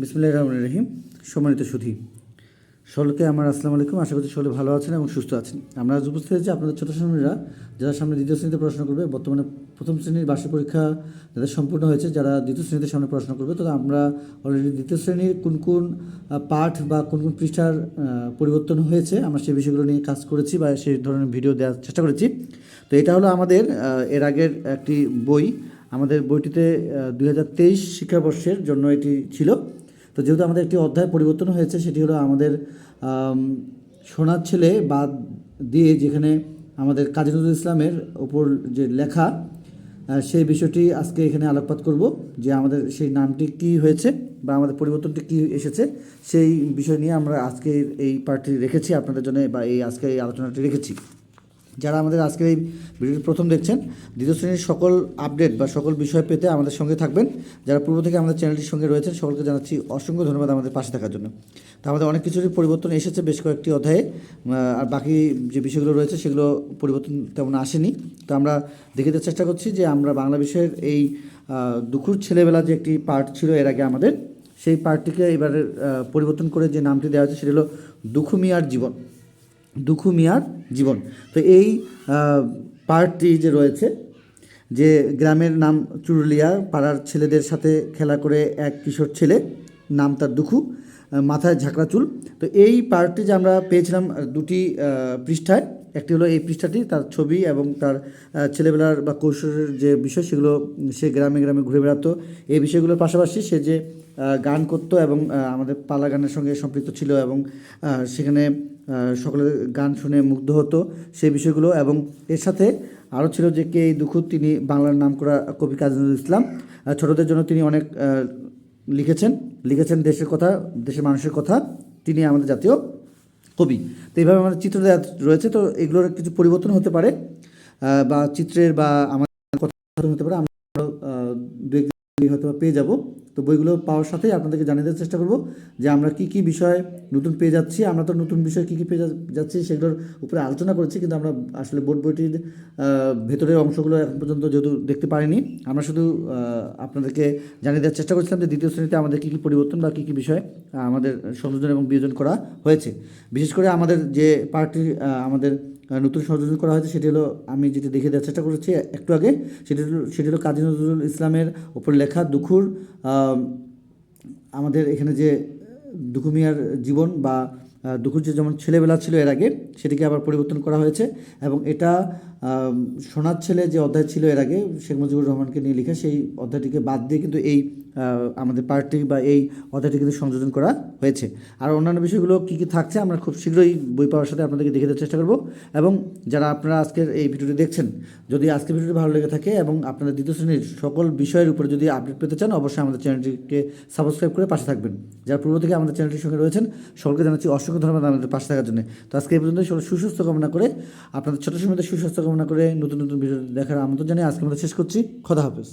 বিসমুল্লাহ রহমান রহিম, সম্মানিত সুধী। সকলকে আমার আসসালামু আলাইকুম। আশা করছি সকলে ভালো আছেন এবং সুস্থ আছেন। আমরা আজ উপস্থিত হয়েছি আপনাদের ছোটো শ্রেণীরা যারা সামনে দ্বিতীয় শ্রেণীতে পড়াশোনা করবে। বর্তমানে প্রথম শ্রেণির বার্ষিক পরীক্ষা যাদের সম্পূর্ণ হয়েছে, যারা দ্বিতীয় শ্রেণীতে সামনে পড়াশোনা করবে তো আমরা অলরেডি দ্বিতীয় শ্রেণির কোন কোন পাঠ বা কোন কোন পৃষ্ঠার পরিবর্তন হয়েছে, আমরা সেই বিষয়গুলো নিয়ে কাজ করেছি বা সেই ধরনের ভিডিও দেওয়ার চেষ্টা করেছি। তো এটা হলো আমাদের এর আগের একটি বই। আমাদের বইটিতে দুই হাজার তেইশ শিক্ষাবর্ষের জন্য এটি ছিল। তো যেহেতু আমাদের একটি অধ্যায় পরিবর্তন হয়েছে, সেটি হলো আমাদের সোনার ছেলে বাদ দিয়ে যেখানে আমাদের কাজী নজরুল ইসলামের ওপর যে লেখা সেই বিষয়টি আজকে এখানে আলোকপাত করব যে আমাদের সেই নামটি কি হয়েছে বা আমাদের পরিবর্তনটি কি এসেছে, সেই বিষয় নিয়ে আমরা আজকে এই পার্টি রেখেছি আপনাদের জন্য বা এই আজকে এই আলোচনাটি রেখেছি। যারা আমাদের আজকের এই ভিডিওটি প্রথম দেখছেন, দ্বিতীয় শ্রেণির সকল আপডেট বা সকল বিষয় পেতে আমাদের সঙ্গে থাকবেন। যারা পূর্ব থেকে আমাদের চ্যানেলটির সঙ্গে রয়েছেন, সকলকে জানাচ্ছি অসংখ্য ধন্যবাদ আমাদের পাশে থাকার জন্য। তো আমাদের অনেক কিছুরই পরিবর্তন এসেছে বেশ কয়েকটি অধ্যায়ে আর বাকি যে বিষয়গুলো রয়েছে সেগুলো পরিবর্তন তেমন আসেনি। তো আমরা দেখে দেওয়ার চেষ্টা করছি যে আমরা বাংলা বিষয়ের এই দুখুর ছেলেবেলা যে একটি পার্ট ছিল এর আগে আমাদের, সেই পার্টটিকে এবারে পরিবর্তন করে যে নামটি দেওয়া হয়েছে সেটি হলো দুখু মিয়ার জীবন। দুখু মিয়ার জীবন। তো এই পার্টটি যে রয়েছে, যে গ্রামের নাম চুরুলিয়া, পাড়ার ছেলেদের সাথে খেলা করে এক কিশোর ছেলে, নাম তার দুখু, মাথায় ঝাঁকড়া চুল। তো এই পার্টটি যে আমরা পেয়েছিলাম দুটি পৃষ্ঠায় একটি হলো এই পৃষ্ঠাটি, তার ছবি এবং তার ছেলেবেলার বা কৈশোরের যে বিষয় সেগুলো সে গ্রামে গ্রামে ঘুরে বেড়াতো। এই বিষয়গুলোর পাশাপাশি সে যে গান করতো এবং আমাদের পালা গানের সঙ্গে সম্পৃক্ত ছিল এবং সেখানে সকলে গান শুনে মুগ্ধ হতো সেই বিষয়গুলো এবং এর সাথে আরও ছিল যে কে এই দুঃখ তিনি বাংলার নাম করা কবি কাজী ইসলাম ছোটদের জন্য তিনি অনেক লিখেছেন লিখেছেন দেশের কথা, দেশের মানুষের কথা। তিনি আমাদের জাতীয় কবি তো এইভাবে আমাদের চিত্র দেওয়া রয়েছে। তো এগুলোর কিছু পরিবর্তন হতে পারে বা চিত্রের বা আমাদের কথা হতে পারে। হয়তো পেয়ে যাব। তো বইগুলো পাওয়ার সাথেই আপনাদেরকে জানিয়ে দেওয়ার চেষ্টা করব যে আমরা কি কি বিষয় নতুন পেয়ে যাচ্ছি। আমরা তো নতুন বিষয় কী কী পেয়ে যাচ্ছি সেগুলোর উপরে আলোচনা করেছি কিন্তু আমরা আসলে বোর্ড বইটির ভেতরের অংশগুলো এখন পর্যন্ত যেহেতু দেখতে পারিনি, আমরা শুধু আপনাদেরকে জানিয়ে দেওয়ার চেষ্টা করছিলাম যে দ্বিতীয় শ্রেণীতে আমাদের কী কী পরিবর্তন বা কী কী বিষয় আমাদের সংযোজন এবং বিয়োজন করা হয়েছে। বিশেষ করে আমাদের যে পার্টি আমাদের নতুন সংযোজন করা হয়েছে, সেটি হলো আমি যেটি দেখে দেওয়ার চেষ্টা করেছি একটু আগে, সেটি হলো সেটি হলো কাজী নজরুল ইসলামের ওপর লেখা দুখুর আমাদের এখানে যে দুখুমিয়ার জীবন বা আহ, দুখুর যে যেমন ছেলেবেলা ছিল এর আগে সেটিকে আবার পরিবর্তন করা হয়েছে এবং এটা সোনার ছেলে যে অধ্যায় ছিল এর আগে শেখ মুজিবুর রহমানকে নিয়ে লেখা সেই অধ্যায়টিকে বাদ দিয়ে কিন্তু এই আমাদের পার্টি বা এই অধ্যায়টি কিন্তু সংযোজন করা হয়েছে। আর অন্যান্য বিষয়গুলো কী কী থাকছে আমরা খুব শীঘ্রই বই পাওয়ার সাথে আপনাদেরকে দেখে দেওয়ার চেষ্টা করব। এবং যারা আপনারা আজকের এই ভিডিওটি দেখছেন যদি আজকের ভিডিওটি ভালো লেগে থাকে এবং আপনাদের দ্বিতীয় শ্রেণির সকল বিষয়ের উপরে যদি আপডেট পেতে চান অবশ্যই আমাদের চ্যানেলটিকে সাবস্ক্রাইব করে পাশে থাকবেন। যারা পূর্ব থেকে আমাদের চ্যানেলটির সঙ্গে রয়েছেন সকলকে জানাচ্ছি অসংখ্য ধন্যবাদ আমাদের পাশে থাকার জন্য। তো আজকে এই পর্যন্ত সুস্বাস্থ্য কামনা করে আপনাদের ছোটো সময় সুস্বাস্থ্য কামনা করে নতুন নতুন ভিডিও দেখার আমন্ত্রণ জানিয়ে আজকে আমরা শেষ করছি। খোদা হাফেজ।